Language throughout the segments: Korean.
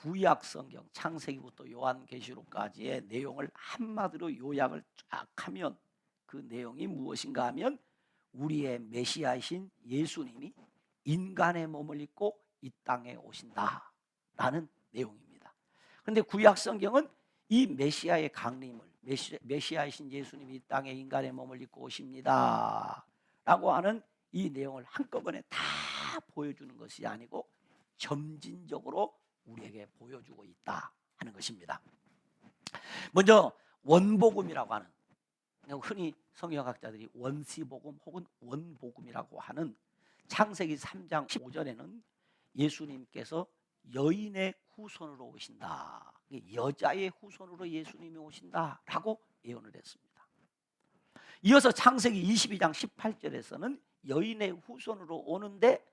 구약 성경 창세기부터 요한계시록까지의 내용을 한마디로 요약을 쫙 하면 그 내용이 무엇인가 하면 우리의 메시아이신 예수님이 인간의 몸을 입고 이 땅에 오신다라는 내용입니다. 그런데 구약 성경은 이 메시아의 강림을 메시, 메시아이신 예수님이 이 땅에 인간의 몸을 입고 오십니다라고 하는 이 내용을 한꺼번에 다 보여주는 것이 아니고 점진적으로 우리에게 보여주고 있다 하는 것입니다. 먼저 원복음이라고 하는 흔히 성경학자들이 원시복음 혹은 원복음이라고 하는 창세기 3장 15절에는 예수님께서 여인의 후손으로 오신다. 여자의 후손으로 예수님이 오신다라고 예언을 했습니다. 이어서 창세기 22장 18절에서는 여인의 후손으로 오는데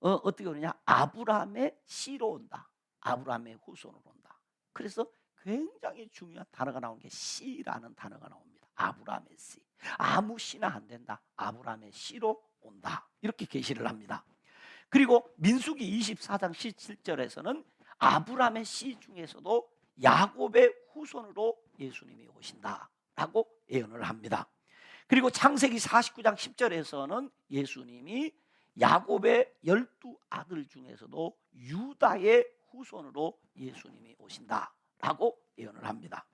어, 떻게 오느냐? 아브라함의 씨로 온다. 아브라함의 후손으로 온다. 그래서 굉장히 중요한 단어가 나온 게 씨라는 단어가 나옵니다. 아브라함의 씨. 아무 씨나 안 된다. 아브라함의 씨로 온다. 이렇게 계시를 합니다. 그리고 민수기 24장 17절에서는 아브라함의 씨 중에서도 야곱의 후손으로 예수님이 오신다라고 예언을 합니다. 그리고 창세기 49장 10절에서는 예수님이 야곱의 열두 아들 중에서도 유다의 후손으로 예수님이 오신다라고 예언을 합니다.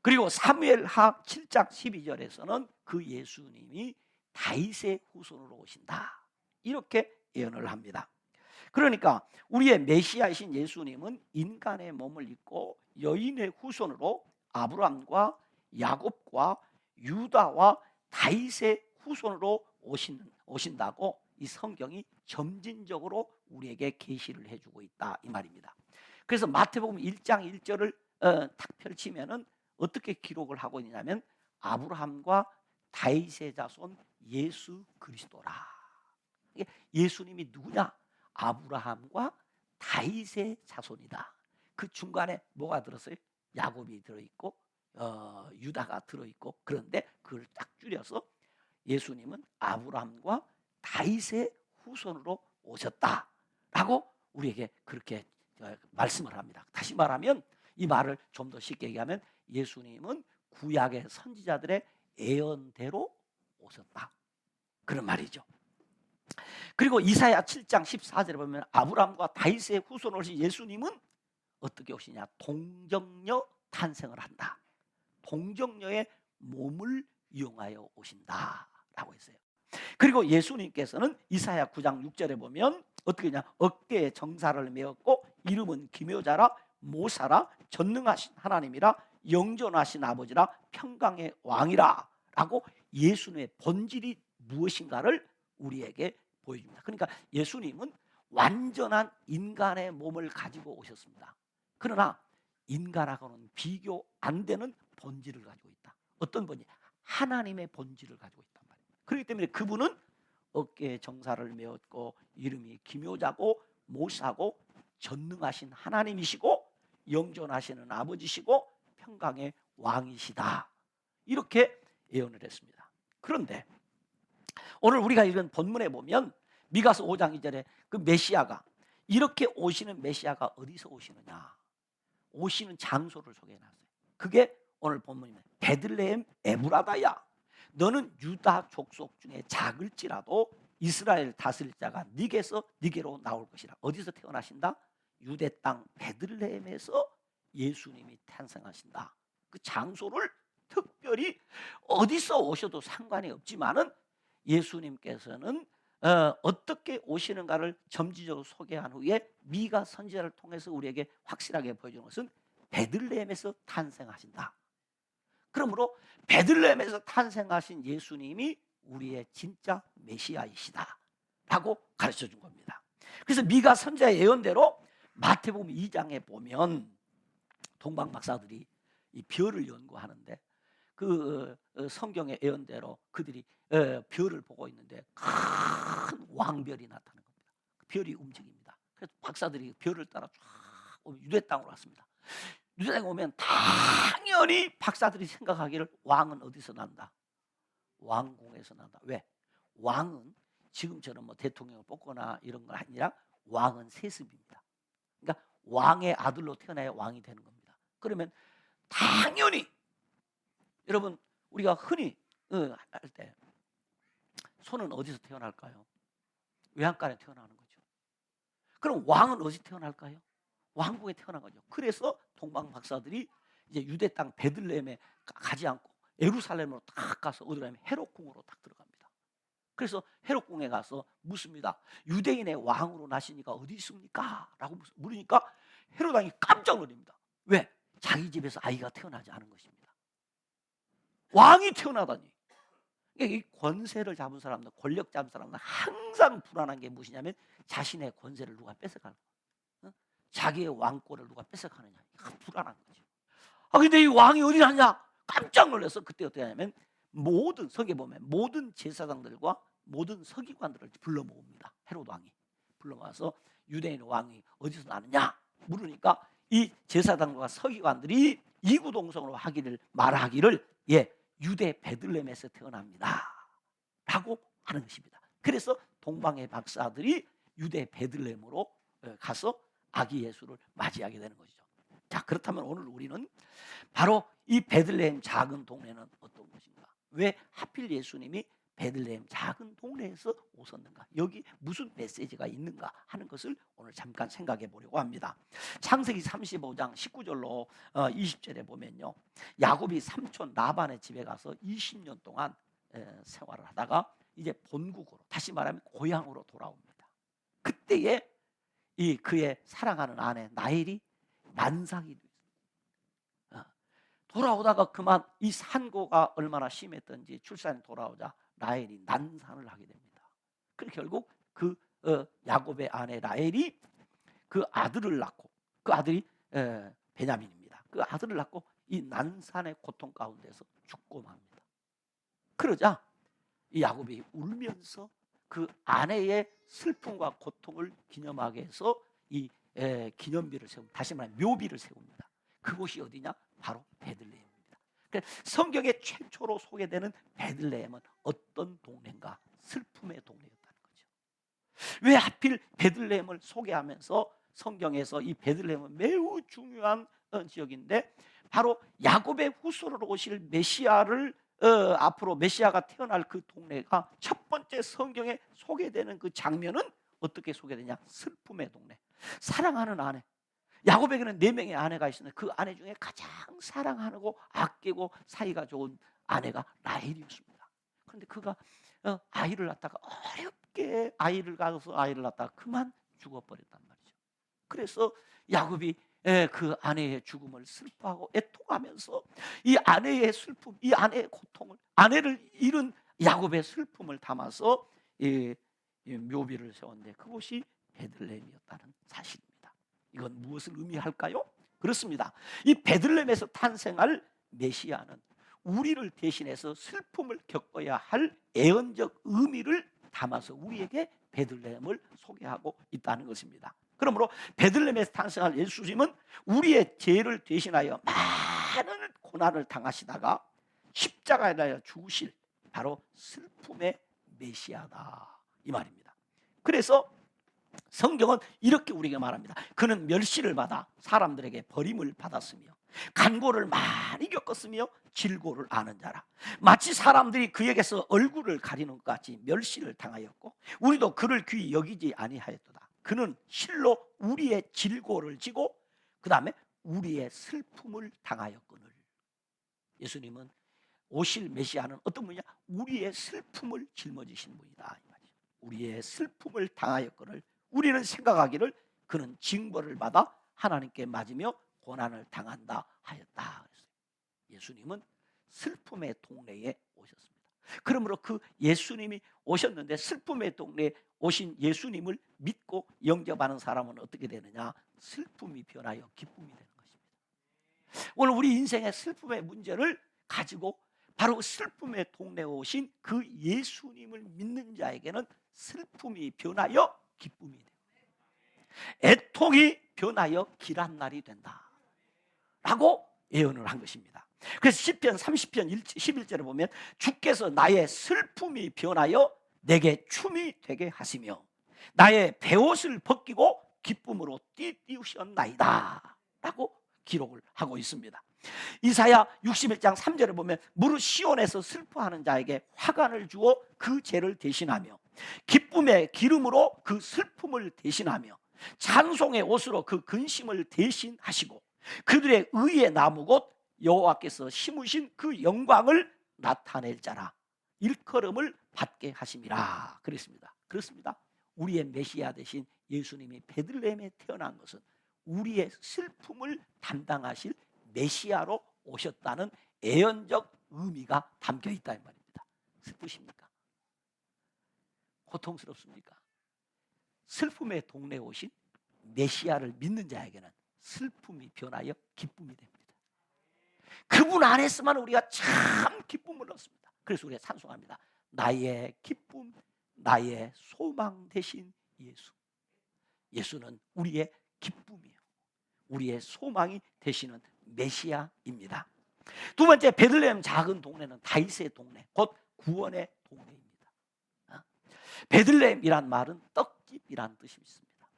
그리고 사무엘하 7장 12절에서는 그 예수님이 다윗의 후손으로 오신다. 이렇게 예언을 합니다. 그러니까 우리의 메시아이신 예수님은 인간의 몸을 입고 여인의 후손으로 아브라함과 야곱과 유다와 다윗의 후손으로 오신, 오신다고 이 성경이 점진적으로 우리에게 계시를 해주고 있다 이 말입니다. 그래서 마태복음 1장 1절을 어, 탁 펼치면은 어떻게 기록을 하고 있냐면 아브라함과 다윗의 자손 예수 그리스도라. 예수님이 누구냐? 아브라함과 다윗의 자손이다. 그 중간에 뭐가 들었어요? 야곱이 들어 있고 어, 유다가 들어 있고 그런데 그걸 딱 줄여서 예수님은 아브라함과 다윗의 후손으로 오셨다라고 우리에게 그렇게 어, 말씀을 합니다. 다시 말하면 이 말을 좀 더 쉽게 얘기하면 예수님은 구약의 선지자들의 예언대로 오셨다. 그런 말이죠. 그리고 이사야 7장 14절에 보면 아브라함과 다윗의 후손으로 오신 예수님은 어떻게 오시냐? 동정녀 탄생을 한다. 동정녀의 몸을 이용하여 오신다라고 했어요. 그리고 예수님께서는 이사야 9장 6절에 보면 어떻게 냐 어깨에 정사를 메었고 이름은 기묘자라 모사라 전능하신 하나님이라 영존하신 아버지라 평강의 왕이라 라고 예수님의 본질이 무엇인가를 우리에게 보여줍니다. 그러니까 예수님은 완전한 인간의 몸을 가지고 오셨습니다. 그러나 인간하고는 비교 안 되는 본질을 가지고 있다. 어떤 본질? 하나님의 본질을 가지고 말입니다. 그렇기 때문에 그분은 어깨에 정사를 메었고 이름이 기묘자고 모사고 전능하신 하나님이시고 영존하시는 아버지시고 평강의 왕이시다. 이렇게 예언을 했습니다. 그런데 오늘 우리가 읽은 본문에 보면 미가서 5장 2절에 그 메시아가 이렇게 오시는 메시아가 어디서 오시느냐? 오시는 장소를 소개해 놨어요. 그게 오늘 본문입니다. 베들레헴 에브라다야. 너는 유다 족속 중에 작을지라도 이스라엘 다스릴 자가 네게서 네게로 나올 것이라. 어디서 태어나신다? 유대 땅 베들레헴에서 예수님이 탄생하신다. 그 장소를 특별히 어디서 오셔도 상관이 없지만은 예수님께서는 어, 떻게 오시는가를 점지적으로 소개한 후에 미가 선지자를 통해서 우리에게 확실하게 보여주는 것은 베들레헴에서 탄생하신다. 그러므로 베들레헴에서 탄생하신 예수님이 우리의 진짜 메시아이시다라고 가르쳐 준 겁니다. 그래서 미가 선자의 예언대로 마태복음 2장에 보면 동방 박사들이 이 별을 연구하는데 그 어, 성경의 예언대로 그들이 어, 별을 보고 있는데 큰 왕별이 나타나는 겁니다. 그 별이 움직입니다. 그래서 박사들이 별을 따라 쫙 유대 땅으로 왔습니다. 유대 땅에 오면 당연히 박사들이 생각하기를 왕은 어디서 난다? 왕궁에서 난다. 왜? 왕은 지금처럼 뭐 대통령을 뽑거나 이런 건 아니라 왕은 세습입니다. 그러니까 왕의 아들로 태어나야 왕이 되는 겁니다. 그러면 당연히 여러분 우리가 흔히 어, 할때 손은 어디서 태어날까요? 외양간에 태어나는 거죠. 그럼 왕은 어디 태어날까요? 왕국에 태어난 거죠. 그래서 동방 박사들이 이제 유대 땅 베들레헴에 가- 가지 않고 예루살렘으로 딱 가서 어디로 가면 헤롯궁으로 딱 들어갑니다. 그래서 헤롯궁에 가서 묻습니다. 유대인의 왕으로 나시니까 어디 있습니까? 라고 물- 물으니까 헤롯 왕이 깜짝 놀랍니다. 왜? 자기 집에서 아이가 태어나지 않은 것입니다. 왕이 태어나다니. 그러니까 이 권세를 잡은 사람들, 권력 잡은 사람은 항상 불안한 게 무엇이냐면 자신의 권세를 누가 뺏어갈까? 어? 자기의 왕권을 누가 뺏어가느냐? 불안한 거죠. 아 근데 이 왕이 어디 갔냐? 깜짝 놀라서 그때 어떻게 하냐면 모든 성에 보면 모든 제사장들과 모든 서기관들을 불러 모읍니다. 헤롯 왕이 불러 모아서 유대인 왕이 어디서 나느냐 물으니까 이 제사장과 서기관들이 이구동성으로 하기를 말하기를 예 유대 베들레헴에서 태어납니다. 라고 하는 것입니다. 그래서 동방의 박사들이 유대 베들레헴으로 어, 가서 아기 예수를 맞이하게 되는 것이죠. 자, 그렇다면 오늘 우리는 바로 이 베들레헴 작은 동네는 어떤 것인가? 왜 하필 예수님이 베들레헴 작은 동네에서 오셨는가? 여기 무슨 메시지가 있는가 하는 것을 오늘 잠깐 생각해 보려고 합니다. 창세기 35장 19절로 20절에 보면요. 야곱이 삼촌 라반의 집에 가서 20년 동안 에, 생활을 하다가 이제 본국으로 다시 말하면 고향으로 돌아옵니다. 그때에 이 그의 사랑하는 아내 나일이 난상이. 어, 돌아오다가 그만 이 산고가 얼마나 심했던지 출산이 돌아오자 라헬이 난산을 하게 됩니다. 그래서 결국 그 어, 야곱의 아내 라헬이 그 아들을 낳고 그 아들이 에, 베냐민입니다. 그 아들을 낳고 이 난산의 고통 가운데서 죽고 맙니다. 그러자 이 야곱이 울면서 그 아내의 슬픔과 고통을 기념하게 해서 이 에, 기념비를 세웁니다. 다시 말하면 묘비를 세웁니다. 그곳이 어디냐? 바로 베들레헴입니다. 그러니까 성경에 최초로 소개되는 베들레헴은 어떤 동네인가? 슬픔의 동네였다는 거죠. 왜 하필 베들레헴을 소개하면서 성경에서 이 베들레헴은 매우 중요한 어, 지역인데 바로 야곱의 후손으로 오실 메시아를 어, 앞으로 메시아가 태어날 그 동네가 첫 번째 성경에 소개되는 그 장면은 어떻게 소개되냐? 슬픔의 동네. 사랑하는 아내. 야곱에게는 네 명의 아내가 있었는데 그 아내 중에 가장 사랑하고 아끼고 사이가 좋은 아내가 라헬이었습니다. 그런데 그가 어, 아이를 낳다가 어렵게 아이를 가서 아이를 낳다가 그만 죽어버렸단 말이죠. 그래서 야곱이 예, 그 아내의 죽음을 슬퍼하고 애통하면서 이 아내의 슬픔, 이 아내의 고통을 아내를 잃은 야곱의 슬픔을 담아서 이, 이 묘비를 세웠는데 그곳이 베들레헴이었다는 사실입니다. 이건 무엇을 의미할까요? 그렇습니다. 이 베들레헴에서 탄생할 메시아는 우리를 대신해서 슬픔을 겪어야 할 애언적 의미를 담아서 우리에게 베들레헴을 소개하고 있다는 것입니다. 그러므로 베들레헴에서 탄생할 예수님은 우리의 죄를 대신하여 많은 고난을 당하시다가 십자가에 달려 죽으실 바로 슬픔의 메시아다 이 말입니다. 그래서 성경은 이렇게 우리에게 말합니다. 그는 멸시를 받아 사람들에게 버림을 받았으며 간고를 많이 겪었으며 질고를 아는 자라. 마치 사람들이 그에게서 얼굴을 가리는 것 같이 멸시를 당하였고 우리도 그를 귀히 여기지 아니하였도다. 그는 실로 우리의 질고를 지고 그 다음에 우리의 슬픔을 당하였거늘. 예수님은 오실 메시아는 어떤 분이냐? 우리의 슬픔을 짊어지신 분이다. 우리의 슬픔을 당하였거늘 우리는 생각하기를 그는 징벌을 받아 하나님께 맞으며 고난을 당한다 하였다. 예수님은 슬픔의 동네에 오셨습니다. 그러므로 그 예수님이 오셨는데 슬픔의 동네에 오신 예수님을 믿고 영접하는 사람은 어떻게 되느냐? 슬픔이 변하여 기쁨이 되는 것입니다. 오늘 우리 인생의 슬픔의 문제를 가지고 바로 슬픔의 동네에 오신 그 예수님을 믿는 자에게는 슬픔이 변하여 기쁨이 돼요. 애통이 변하여 길한 날이 된다. 라고 예언을 한 것입니다. 그래서 10편 30편 11절에 보면 주께서 나의 슬픔이 변하여 내게 춤이 되게 하시며 나의 배옷을 벗기고 기쁨으로 띠띠우셨나이다 라고 기록을 하고 있습니다. 이사야 61장 3절에 보면 무릇 시온에서 슬퍼하는 자에게 화관을 주어 그 죄를 대신하며 기쁨의 기름으로 그 슬픔을 대신하며 찬송의 옷으로 그 근심을 대신하시고 그들의 의의 나무 곧 여호와께서 심으신 그 영광을 나타낼 자라. 일컬음을 받게 하심이라 그랬습니다. 그렇습니다. 우리의 메시아 대신 예수님이 베들레헴에 태어난 것은 우리의 슬픔을 담당하실 메시아로 오셨다는 애연적 의미가 담겨 있다 이 말입니다. 슬프십니까? 고통스럽습니까? 슬픔의 동네에 오신 메시아를 믿는 자에게는 슬픔이 변하여 기쁨이 됩니다. 그분 안에서만 우리가 참 기쁨을 얻습니다. 그래서 우리가 찬송합니다. 나의 기쁨, 나의 소망 대신 예수. 예수는 우리의 기쁨이요. 우리의 소망이 되시는 메시아입니다. 두 번째 베들레헴 작은 동네는 다윗의 동네, 곧 구원의 동네입니다. 어? 베들레헴이란 말은 떡집이란 뜻이 있습니다.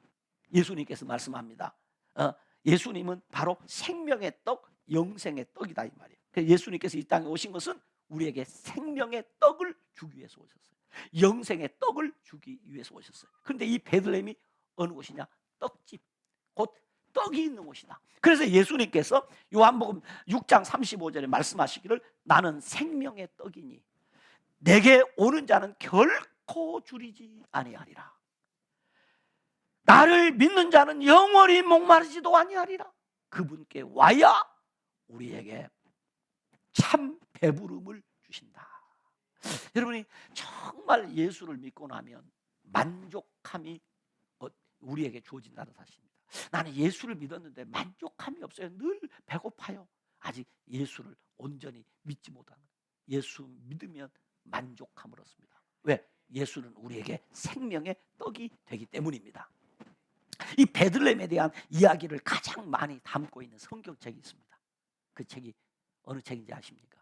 예수님께서 말씀합니다. 어, 예수님은 바로 생명의 떡, 영생의 떡이다 이 말이에요. 예수님께서 이 땅에 오신 것은 우리에게 생명의 떡을 주기 위해서 오셨어요. 영생의 떡을 주기 위해서 오셨어요. 그런데 이 베들레헴이 어느 곳이냐? 떡집. 곧 떡이 있는 곳이다. 그래서 예수님께서 요한복음 6장 35절에 말씀하시기를 나는 생명의 떡이니 내게 오는 자는 결코 줄이지 아니하리라. 나를 믿는 자는 영원히 목마르지도 아니하리라. 그분께 와야 우리에게 참 배부름을 주신다. 여러분이 정말 예수를 믿고 나면 만족함이 어, 우리에게 주어진다는 사실입니다. 나는 예수를 믿었는데 만족함이 없어요. 늘 배고파요. 아직 예수를 온전히 믿지 못하는 예수 믿으면 만족함을 얻습니다. 왜? 예수는 우리에게 생명의 떡이 되기 때문입니다. 이 베들렘에 대한 이야기를 가장 많이 담고 있는 성경책이 있습니다. 그 책이 어느 책인지 아십니까?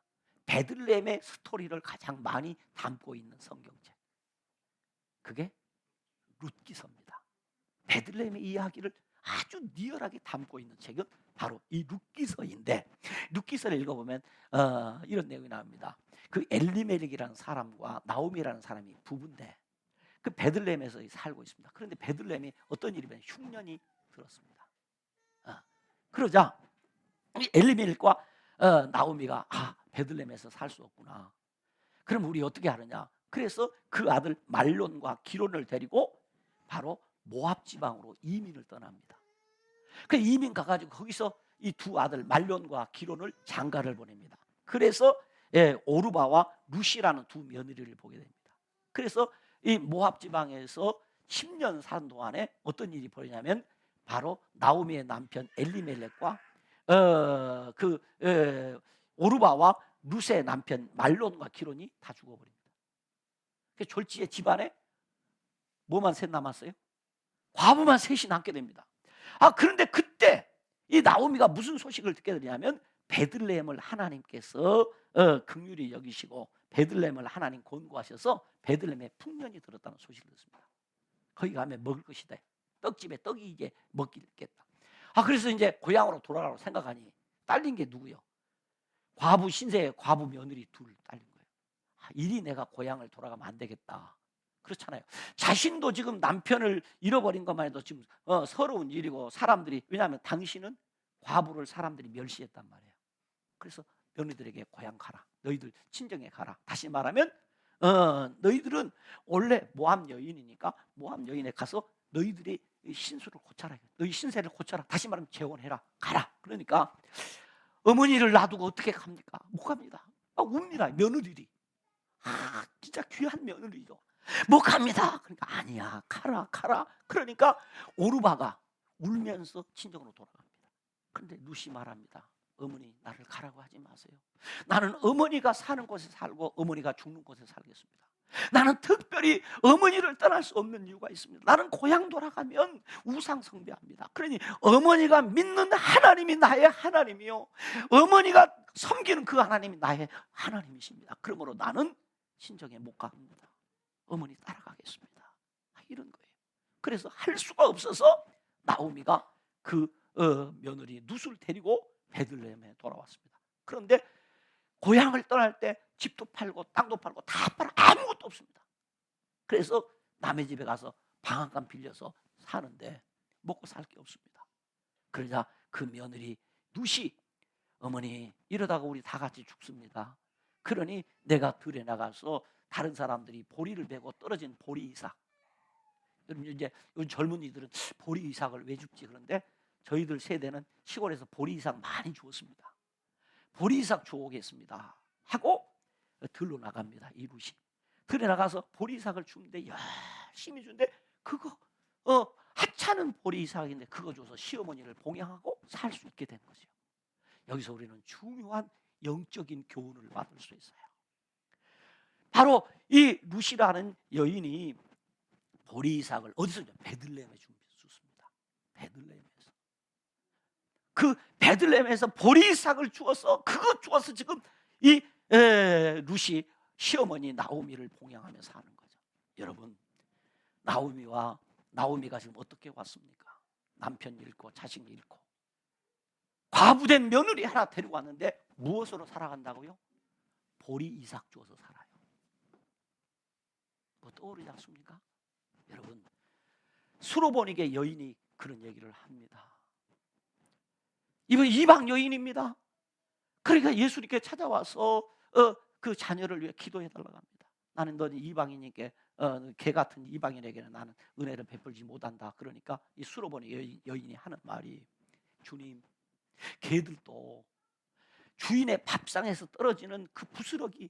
베들렘의 스토리를 가장 많이 담고 있는 성경책. 그게 룻기서입니다. 베들렘의 이야기를 아주 리얼하게 담고 있는 책은 바로 이 룻기서인데 룻기서를 읽어보면 어, 이런 내용이 나옵니다. 그 엘리멜릭이라는 사람과 나오미라는 사람이 부부인데 그 베들레헴에서 살고 있습니다. 그런데 베들레헴이 어떤 일이면 흉년이 들었습니다. 어, 그러자 엘리멜릭과 어, 나오미가 아 베들레헴에서 살 수 없구나. 그럼 우리 어떻게 하느냐? 그래서 그 아들 말론과 기론을 데리고 바로 모압 지방으로 이민을 떠납니다. 그 이민 가가지고 거기서 이 두 아들 말론과 기론을 장가를 보냅니다. 그래서 예, 오르바와 루시라는 두 며느리를 보게 됩니다. 그래서 이 모압 지방에서 10년 산 동안에 어떤 일이 벌어냐면 바로 나오미의 남편 엘리멜렉과 어, 그 에, 오르바와 루세의 남편 말론과 기론이 다 죽어버립니다. 그 졸지의 집안에 뭐만 셋 남았어요? 과부만 셋이 남게 됩니다. 아 그런데 그때 이 나오미가 무슨 소식을 듣게 되냐면 베들레헴을 하나님께서 어, 긍휼히 여기시고 베들레헴을 하나님 권고하셔서 베들레헴에 풍년이 들었다는 소식을 듣습니다. 거기 가면 먹을 것이다. 떡집에 떡이 이제 먹기겠다. 아 그래서 이제 고향으로 돌아가라고 생각하니 딸린 게 누구요? 과부 신세의 과부 며느리 둘 딸린 거예요. 아, 이리 내가 고향을 돌아가면 안 되겠다. 그렇잖아요. 자신도 지금 남편을 잃어버린 것만 해도 지금 어, 서러운 일이고 사람들이 왜냐하면 당신은 과부를 사람들이 멸시했단 말이에요. 그래서 며느리들에게 고향 가라. 너희들 친정에 가라. 다시 말하면 어, 너희들은 원래 모함 여인이니까 모함 여인에 가서 너희들이 신수를 고쳐라. 너희 신세를 고쳐라. 다시 말하면 재혼해라. 가라. 그러니까 어머니를 놔두고 어떻게 갑니까? 못 갑니다. 아, 웁니다. 며느리들이. 아, 진짜 귀한 며느리죠. 못 갑니다. 그러니까 아니야. 가라, 가라. 그러니까 오르바가 울면서 친정으로 돌아갑니다. 그런데 누시 말합니다. 어머니 나를 가라고 하지 마세요. 나는 어머니가 사는 곳에 살고 어머니가 죽는 곳에 살겠습니다. 나는 특별히 어머니를 떠날 수 없는 이유가 있습니다. 나는 고향 돌아가면 우상 숭배합니다. 그러니 어머니가 믿는 하나님이 나의 하나님이요. 어머니가 섬기는 그 하나님이 나의 하나님이십니다. 그러므로 나는 친정에 못 갑니다. 어머니 따라가겠습니다. 아, 이런 거예요. 그래서 할 수가 없어서 나오미가 그 어, 며느리 룻을 데리고 베들레헴에 돌아왔습니다. 그런데 고향을 떠날 때 집도 팔고 땅도 팔고 다 팔아 아무것도 없습니다. 그래서 남의 집에 가서 방한칸 빌려서 사는데 먹고 살 게 없습니다. 그러자 그 며느리 룻이 어머니 이러다가 우리 다 같이 죽습니다. 그러니 내가 들에 나가서 다른 사람들이 보리를 베고 떨어진 보리 이삭. 여러분 이제 젊은이들은 보리 이삭을 왜 줍지 그런데 저희들 세대는 시골에서 보리 이삭 많이 주었습니다. 보리 이삭 주오겠습니다. 하고 들로 나갑니다. 이 룻이 들에 나가서 보리 이삭을 주는데 열심히 주는데 그거 어 하찮은 보리 이삭인데 그거 줘서 시어머니를 봉양하고 살 수 있게 된 거죠. 여기서 우리는 중요한 영적인 교훈을 받을 수 있어요. 바로 이 루시라는 여인이 보리 이삭을 어디서 줘? 베들레헴에 줍니다. 베들레헴에서. 그 베들레헴에서 보리 이삭을 주어서 그거 주어서 지금 이 에, 루시 시어머니 나오미를 봉양하며 사는 거죠. 여러분 나오미와 나오미가 지금 어떻게 왔습니까? 남편 잃고 자식 잃고 과부된 며느리 하나 데리고 왔는데 무엇으로 살아간다고요? 보리 이삭 주어서 살아요. 뭐 떠오르지 않습니까? 여러분 수로보니게 여인이 그런 얘기를 합니다. 이번 이방 여인입니다. 그러니까 예수님께 찾아와서 어, 그 자녀를 위해 기도해 달라고 합니다. 나는 너 이방인에게 어, 개 같은 이방인에게는 나는 은혜를 베풀지 못한다. 그러니까 이 수로보니 여인, 여인이 하는 말이 주님 개들도 주인의 밥상에서 떨어지는 그 부스러기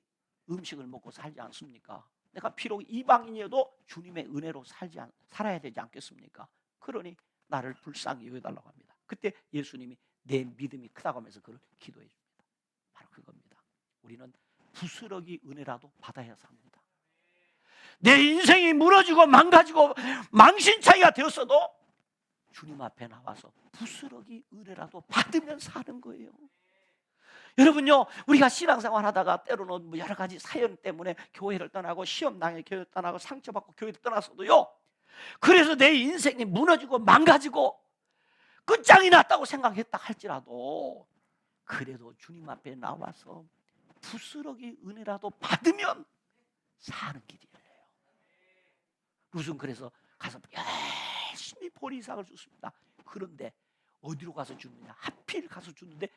음식을 먹고 살지 않습니까? 내가 비록 이방인이어도 주님의 은혜로 살지 않, 살아야 되지 않겠습니까? 그러니 나를 불쌍히 여겨달라고 합니다. 그때 예수님이 내 믿음이 크다고 하면서 그를 기도해 줍니다. 바로 그겁니다. 우리는 부스러기 은혜라도 받아야 삽니다. 내 인생이 무너지고 망가지고 망신차이가 되었어도 주님 앞에 나와서 부스러기 은혜라도 받으면 사는 거예요. 여러분요, 우리가 신앙생활 하다가 때로는 뭐 여러 가지 사연 때문에 교회를 떠나고 시험 당해 교회 떠나고 상처받고 교회를 떠났어도요. 그래서 내 인생이 무너지고 망가지고 끝장이 났다고 생각했다 할지라도 그래도 주님 앞에 나와서 부스러기 은혜라도 받으면 사는 길이에요. 룻은 그래서 가서 열심히 보리삭을 줬습니다. 그런데 어디로 가서 주느냐? 하필 가서 주는데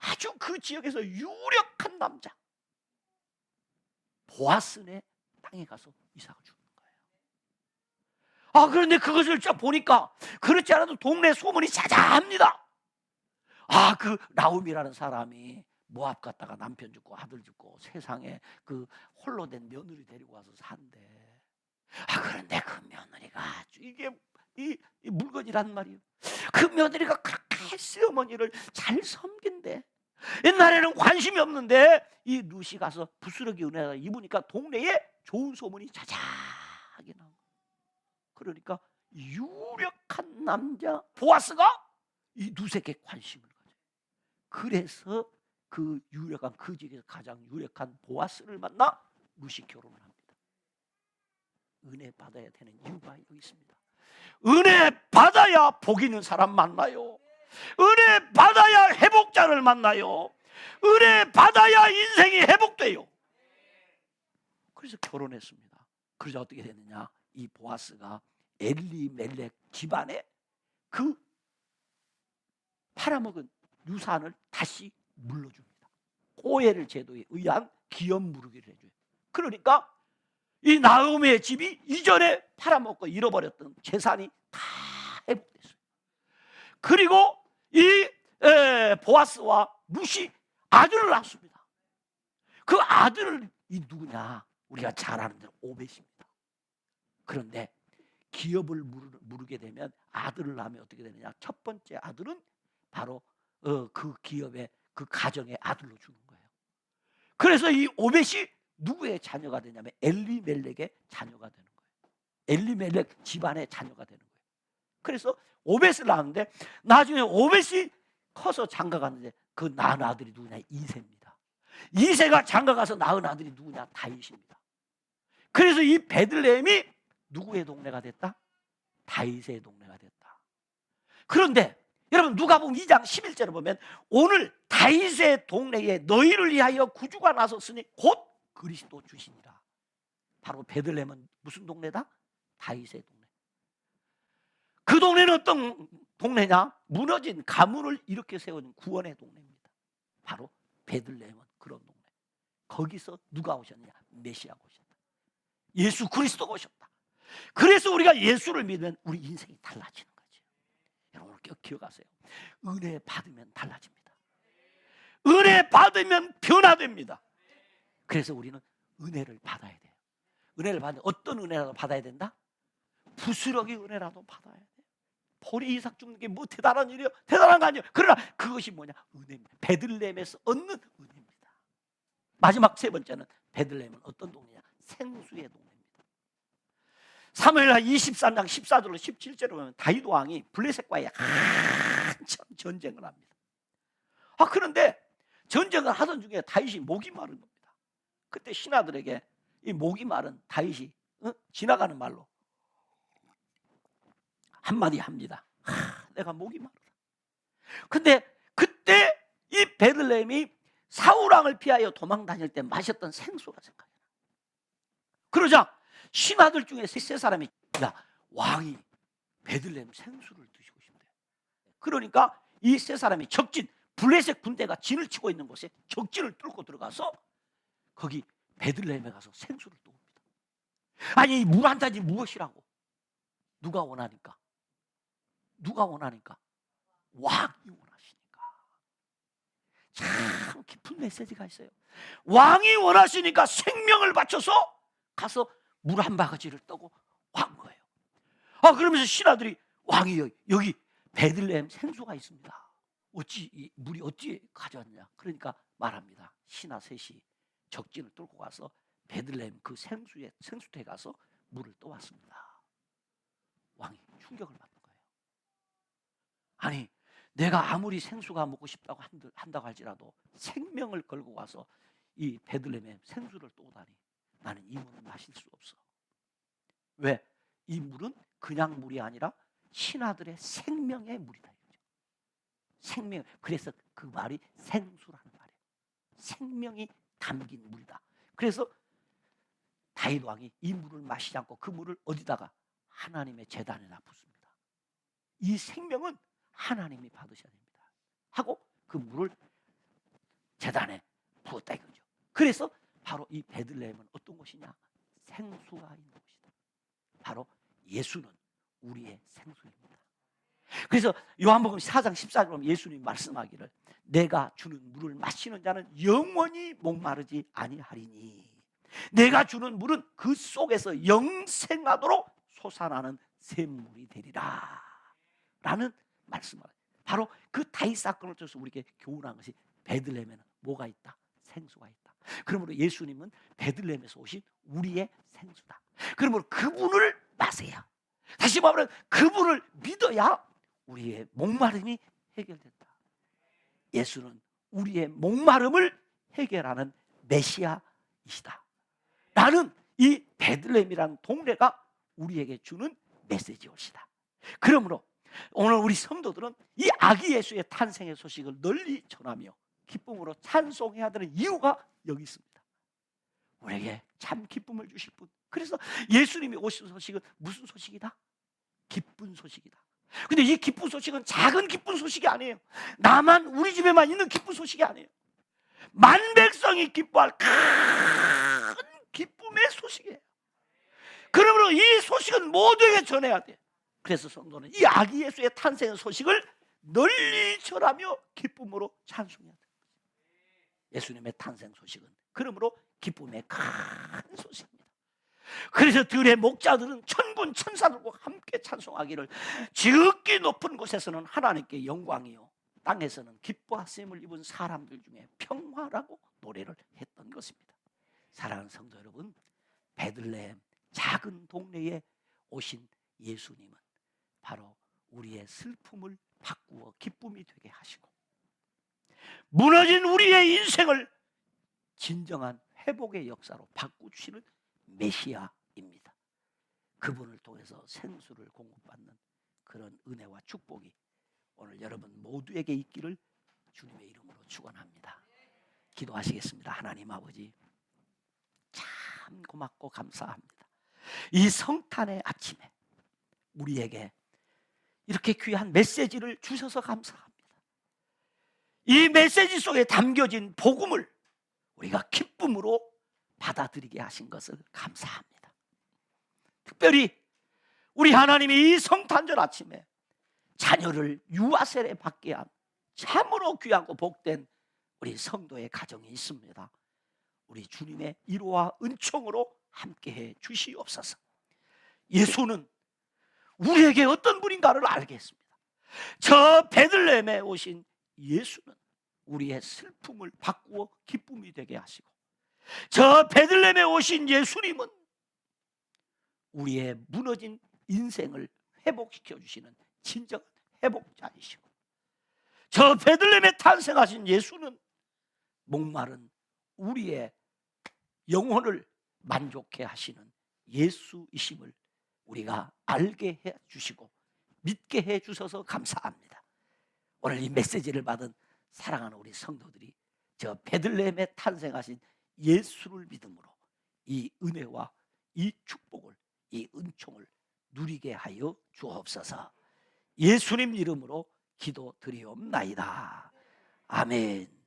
아주 그 지역에서 유력한 남자 보아스네 땅에 가서 이삭을 거예요. 아 그런데 그것을 쫙 보니까 그렇지 않아도 동네 소문이 자자합니다. 아그 나움이라는 사람이 모압 갔다가 남편 죽고 아들 죽고 세상에 그 홀로 된 며느리 데리고 와서 산대. 아 그런데 그 며느리가 이게 이, 이 물건이란 말이에요. 그 며느리가 그렇게 시어머니를 잘 섬긴대. 옛날에는 관심이 없는데 이 루시 가서 부스러기 은혜가 입으니까 동네에 좋은 소문이 자자하게 나고. 그러니까 유력한 남자 보아스가 이 루세에게 관심을 가져요. 그래서 그 유력한 그 지역에서 가장 유력한 보아스를 만나 루시 결혼을 합니다. 은혜 받아야 되는 이유가 여기 있습니다. 은혜 받아야 복 있는 사람 만나요. 은혜 받아야 회복자를 만나요. 은혜 받아야 인생이 회복돼요. 그래서 결혼했습니다. 그래서 어떻게 됐느냐? 이 보아스가 엘리멜렉 집안에 그 팔아먹은 유산을 다시 물러줍니다. 고해를 제도에 의한 기업 무르기를 해줘요. 그러니까 이 나음의 집이 이전에 팔아먹고 잃어버렸던 재산이 다 회복됐어요. 그리고 이 에, 보아스와 루시 아들을 낳습니다. 그 아들을 이 누구냐? 우리가 잘 아는 오벳입니다. 그런데 기업을 무르, 게 되면 아들을 낳으면 어떻게 되느냐? 첫 번째 아들은 바로 어, 그 기업의 그 가정의 아들로 주는 거예요. 그래서 이 오벳이 누구의 자녀가 되냐면 엘리멜렉의 자녀가 되는 거예요. 엘리멜렉 집안의 자녀가 되는 거예요. 그래서 오벳을 낳았는데 나중에 오벳이 커서 장가 갔는데 그 낳은 아들이 누구냐 이세입니다. 이세가 장가 가서 낳은 아들이 누구냐 다윗입니다. 그래서 이 베들레헴이 누구의 동네가 됐다? 다윗의 동네가 됐다. 그런데 여러분 누가복음 2장 11절을 보면 오늘 다윗의 동네에 너희를 위하여 구주가 나섰으니 곧 그리스도 주시니라. 바로 베들레헴은 무슨 동네다? 다윗의 동네. 그 동네는 어떤 동네냐? 무너진 가문을 이렇게 세운 구원의 동네입니다. 바로 베들레헴은 그런 동네. 거기서 누가 오셨냐? 메시아가 오셨다. 예수 그리스도가 오셨다. 그래서 우리가 예수를 믿으면 우리 인생이 달라지는 거죠. 여러분 꼭 기억하세요. 은혜 받으면 달라집니다. 은혜 받으면 변화됩니다. 그래서 우리는 은혜를 받아야 돼요. 은혜를 받는 어떤 은혜라도 받아야 된다? 부스러기 은혜라도 받아야 돼요. 보리 이삭 죽는 게 뭐 대단한 일이요? 대단한 거 아니에요. 그러나 그것이 뭐냐? 은혜입니다. 베들레헴에서 얻는 은혜입니다. 마지막 세 번째는 베들레헴은 어떤 동네냐? 생수의 동네입니다. 사무엘하 23장 14절로 17절을 보면 다윗 왕이 블레셋 과의 한참 전쟁을 합니다. 아 그런데 전쟁을 하던 중에 다윗이 목이 마른 겁니다. 그때 신하들에게 이 목이 마른 다윗이 어? 지나가는 말로 한마디 합니다. 하, 내가 목이 마르다. 근데 그때 이 베들레헴이 사우랑을 피하여 도망 다닐 때 마셨던 생수가 생각이 나. 그러자 신하들 중에 세 사람이 야 왕이 베들레헴 생수를 드시고 싶대. 그러니까 이 세 사람이 적진 블레셋 군대가 진을 치고 있는 곳에 적진을 뚫고 들어가서 거기 베들레헴에 가서 생수를 떠옵니다. 아니 물 한 잔이 무엇이라고? 누가 원하니까? 누가 원하니까? 왕이 원하시니까. 참 깊은 메시지가 있어요. 왕이 원하시니까 생명을 바쳐서 가서 물 한 바가지를 떠고 간 거예요. 아 그러면서 신하들이 왕이 여기, 여기 베들레헴 생수가 있습니다. 어찌 이 물이 어찌 가져왔냐? 그러니까 말합니다. 신하 셋이 적진을 뚫고 가서 베들레헴 그 생수에 생수터에 가서 물을 떠왔습니다. 왕이 충격을 받는 거예요. 아니 내가 아무리 생수가 먹고 싶다고 한다고 할지라도 생명을 걸고 와서 이 베들레헴에 생수를 떠오다니 나는 이 물을 마실 수 없어. 왜? 이 물은 그냥 물이 아니라 신하들의 생명의 물이다. 생명. 그래서 그 말이 생수라는 말이에요. 생명이 담긴 물이다. 그래서 다윗 왕이 이 물을 마시지 않고 그 물을 어디다가 하나님의 재단에다 붓습니다. 이 생명은 하나님이 받으셔야 됩니다. 하고 그 물을 재단에 부었다 이거죠. 그래서 바로 이 베들레헴은 어떤 곳이냐? 생수가 있는 곳이다. 바로 예수는 우리의 생수입니다. 그래서 요한복음 4장 14절 보면 예수님 말씀하기를 내가 주는 물을 마시는 자는 영원히 목마르지 아니하리니 내가 주는 물은 그 속에서 영생하도록 솟아나는 샘물이 되리라 라는 말씀을 바로 그 다윗 사건을 통해서 우리에게 교훈한 것이 베들레헴에는 뭐가 있다? 생수가 있다. 그러므로 예수님은 베들레헴에서 오신 우리의 생수다. 그러므로 그분을 마세요. 다시 말하면 그분을 믿어야 우리의 목마름이 해결된다. 예수는 우리의 목마름을 해결하는 메시아이시다. 라는 이 베들레헴이라는 동네가 우리에게 주는 메시지올시다. 그러므로 오늘 우리 성도들은 이 아기 예수의 탄생의 소식을 널리 전하며 기쁨으로 찬송해야 되는 이유가 여기 있습니다. 우리에게 참 기쁨을 주실 분. 그래서 예수님이 오신 소식은 무슨 소식이다? 기쁜 소식이다. 근데 이 기쁜 소식은 작은 기쁜 소식이 아니에요. 나만 우리 집에만 있는 기쁜 소식이 아니에요. 만 백성이 기뻐할 큰 기쁨의 소식이에요. 그러므로 이 소식은 모두에게 전해야 돼. 그래서 성도는 이 아기 예수의 탄생의 소식을 널리 전하며 기쁨으로 찬송해야 돼. 예수님의 탄생 소식은 그러므로 기쁨의 큰 소식입니다. 그래서 들의 목자들은 천군 천사들과 함께 찬송하기를 지극히 높은 곳에서는 하나님께 영광이요 땅에서는 기뻐하심을 입은 사람들 중에 평화라고 노래를 했던 것입니다. 사랑하는 성도 여러분, 베들레헴 작은 동네에 오신 예수님은 바로 우리의 슬픔을 바꾸어 기쁨이 되게 하시고 무너진 우리의 인생을 진정한 회복의 역사로 바꾸시는 메시아입니다. 그분을 통해서 생수를 공급받는 그런 은혜와 축복이 오늘 여러분 모두에게 있기를 주님의 이름으로 축원합니다. 기도하시겠습니다. 하나님 아버지 참 고맙고 감사합니다. 이 성탄의 아침에 우리에게 이렇게 귀한 메시지를 주셔서 감사합니다. 이 메시지 속에 담겨진 복음을 우리가 기쁨으로 받아들이게 하신 것을 감사합니다. 특별히 우리 하나님이 이 성탄절 아침에 자녀를 유아세례 받게 한 참으로 귀하고 복된 우리 성도의 가정이 있습니다. 우리 주님의 위로와 은총으로 함께해 주시옵소서. 예수는 우리에게 어떤 분인가를 알겠습니다. 저 베들레헴에 오신 예수는 우리의 슬픔을 바꾸어 기쁨이 되게 하시고 저 베들레헴에 오신 예수님은 우리의 무너진 인생을 회복시켜 주시는 진정한 회복자이시고 저 베들레헴에 탄생하신 예수는 목마른 우리의 영혼을 만족해 하시는 예수이심을 우리가 알게 해 주시고 믿게 해 주셔서 감사합니다. 오늘 이 메시지를 받은 사랑하는 우리 성도들이 저 베들레헴에 탄생하신 예수를 믿음으로 이 은혜와 이 축복을 이 은총을 누리게 하여 주옵소서. 예수님 이름으로 기도드리옵나이다. 아멘.